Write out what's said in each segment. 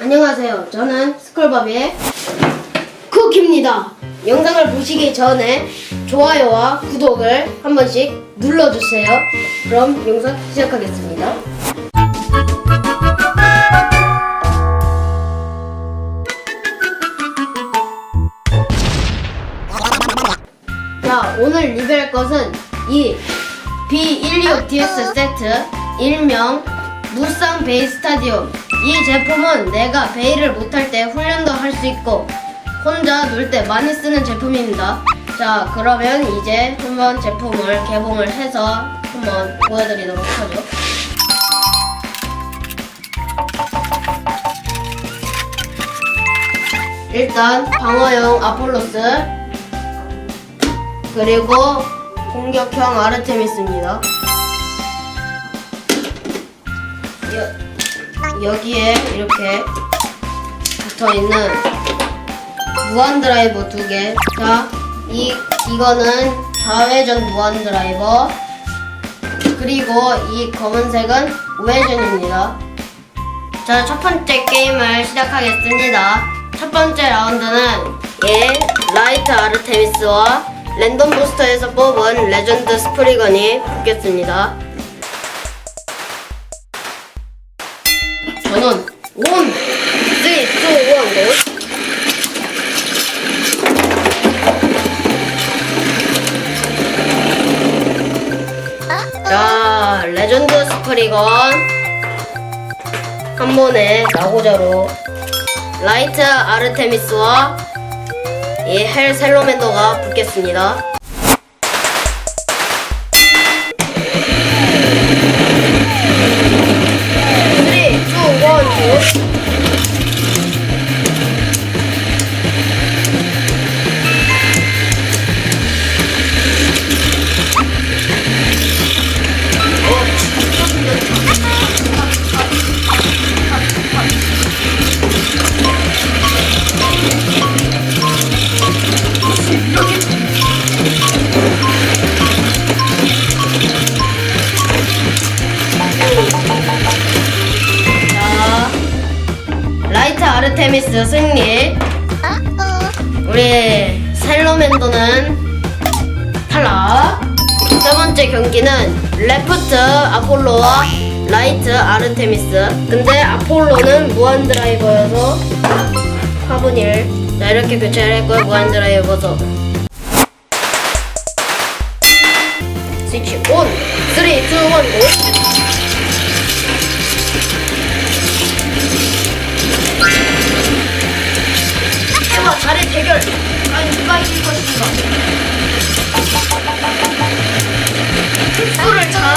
안녕하세요. 저는 스컬밥의 쿠키입니다. 영상을 보시기 전에 좋아요와 구독을 한 번씩 눌러주세요. 그럼 영상 시작하겠습니다. 자, 오늘 리뷰할 것은 이 B125 DS 세트 일명 무쌍 베이 스타디움 이 제품은 내가 베이를 못할 때 훈련도 할 수 있고 혼자 놀 때 많이 쓰는 제품입니다. 자 그러면 이제 한번 제품을 개봉을 해서 한번 보여드리도록 하죠. 일단 방어용 아폴로스 그리고 공격형 아르테미스입니다 여, 여기에 이렇게 붙어있는 무한 드라이버 두 개. 자, 이, 이거는 좌회전 무한 드라이버. 그리고 이 검은색은 우회전입니다. 자, 첫 번째 게임을 시작하겠습니다. 첫 번째 라운드는 예, 라이트 아르테미스와 랜덤 부스터에서 뽑은 레전드 스프리건이 붙겠습니다. 저는 온! 3, 2, 1, 고! 자, 레전드 스프리건 한 번에 나고자로 라이트 아르테미스와 이 헬 셀로맨더가 붙겠습니다. 아르테미스 승리. 우리 셀로맨도는 탈락. 세 번째 경기는 레프트 아폴로와 라이트 아르테미스. 근데 아폴로는 무한 드라이버여서 화분일. 자 이렇게 교체를 했고요 무한 드라이버서. 스위치 온. 3, 2, 1, 고!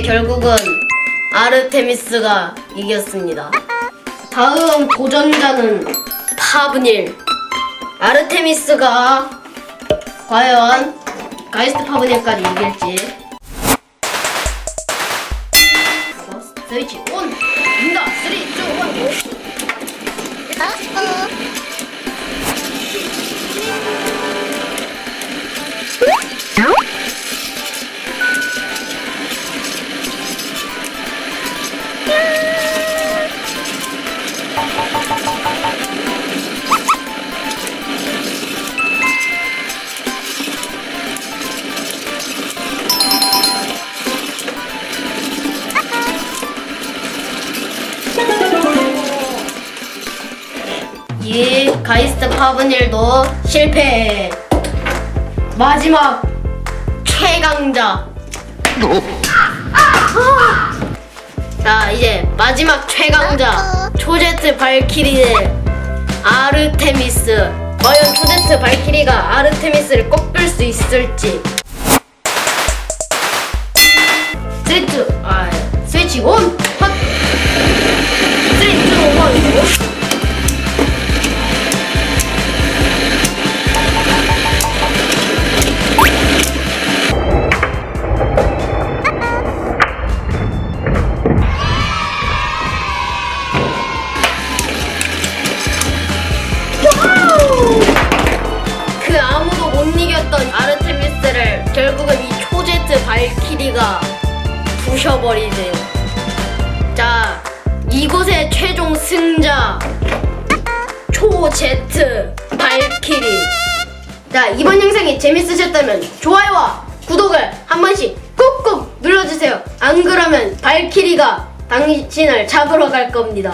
결국은 아르테미스가 이겼습니다. 다음 도전자는 파브닐. 아르테미스가 과연 가이스트 파브닐까지 이길지. 어, 스위치 온! 간다! 3, 2, 1, 고! 이 가이스트 파브닐도 실패. 마지막 최강자. 자 이제 마지막 최강자 초제트 발키리 대 아르테미스. 과연 초제트 발키리가 아르테미스를 꺾을 수 있을지. 발키리가 부셔버리네요. 자, 이곳의 최종 승자 초제트 발키리. 자, 이번 영상이 재밌으셨다면 좋아요와 구독을 한 번씩 꾹꾹 눌러주세요. 안 그러면 발키리가 당신을 잡으러 갈 겁니다.